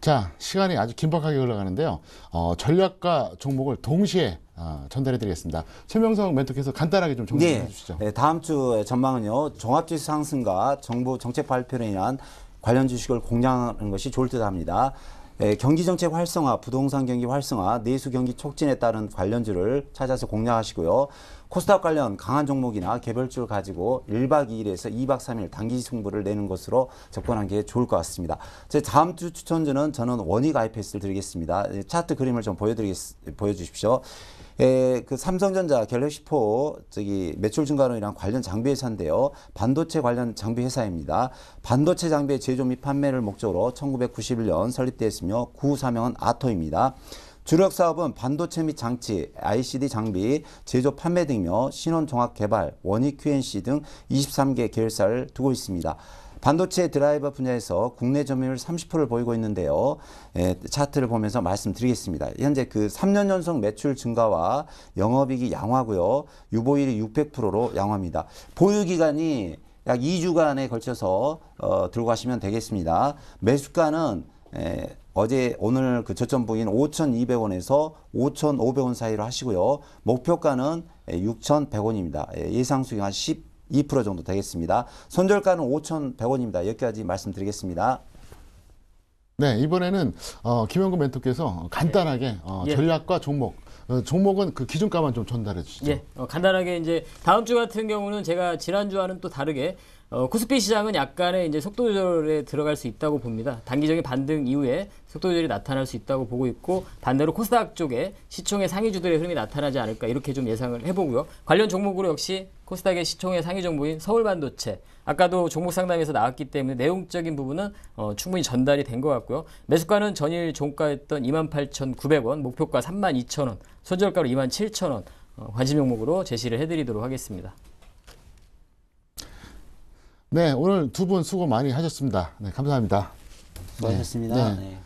자, 시간이 아주 긴박하게 흘러가는데요. 어, 전략과 종목을 동시에 어, 전달해 드리겠습니다. 최명성 멘토께서 간단하게 좀 정리해 네, 주시죠. 네, 다음 주의 전망은요. 종합주식 상승과 정부 정책 발표로 인한 관련 주식을 공략하는 것이 좋을 듯 합니다. 예, 경기 정책 활성화, 부동산 경기 활성화, 내수 경기 촉진에 따른 관련주를 찾아서 공략하시고요. 코스닥 관련 강한 종목이나 개별주를 가지고 1박 2일에서 2박 3일 단기 승부를 내는 것으로 접근하는 게 좋을 것 같습니다. 제 다음 주 추천주는 저는 원익 IPS를 드리겠습니다. 예, 차트 그림을 좀 보여드리겠, 보여주십시오. 에, 그 삼성전자 갤럭시 4 저기 매출 인한 관련 장비 회사인데요. 반도체 관련 장비 회사입니다. 반도체 장비의 제조 및 판매를 목적으로 1991년 설립되었으며 구 사명은 아토입니다. 주력 사업은 반도체 및 장치, ICD 장비, 제조 판매 등이며 신원 종합 개발, 원익 QNC 등 23개 계열사를 두고 있습니다. 반도체 드라이버 분야에서 국내 점유율 30%를 보이고 있는데요. 예, 차트를 보면서 말씀드리겠습니다. 현재 그 3년 연속 매출 증가와 영업이익이 양화고요. 유보율이 600%로 양화입니다. 보유 기간이 약 2주간에 걸쳐서 어, 들고 가시면 되겠습니다. 매수가는 에, 어제 오늘 그 저점 부인 5,200원에서 5,500원 사이로 하시고요. 목표가는 6,100원입니다. 예상 수익 한 12% 정도 되겠습니다. 손절가는 5,100원입니다. 여기까지 말씀드리겠습니다. 네, 이번에는 어, 김영구 멘토께서 간단하게 어, 예. 전략과 종목, 어, 종목은 그 기준가만 좀 전달해 주시죠. 예, 어, 간단하게 이제 다음 주 같은 경우는 제가 지난 주와는 또 다르게 어, 코스피 시장은 약간의 이제 속도 조절에 들어갈 수 있다고 봅니다. 단기적인 반등 이후에 속도 조절이 나타날 수 있다고 보고 있고 반대로 코스닥 쪽에 시총의 상위주들의 흐름이 나타나지 않을까 이렇게 좀 예상을 해보고요. 관련 종목으로 역시 코스닥의 시총의 상위 정보인 서울반도체 아까도 종목 상담에서 나왔기 때문에 내용적인 부분은 어, 충분히 전달이 된 것 같고요. 매수가는 전일 종가였던 28,900원, 목표가 32,000원, 손절가로 27,000원 어, 관심 종목으로 제시를 해드리도록 하겠습니다. 네, 오늘 두 분 수고 많이 하셨습니다. 네, 감사합니다. 수고하셨습니다. 네. 네.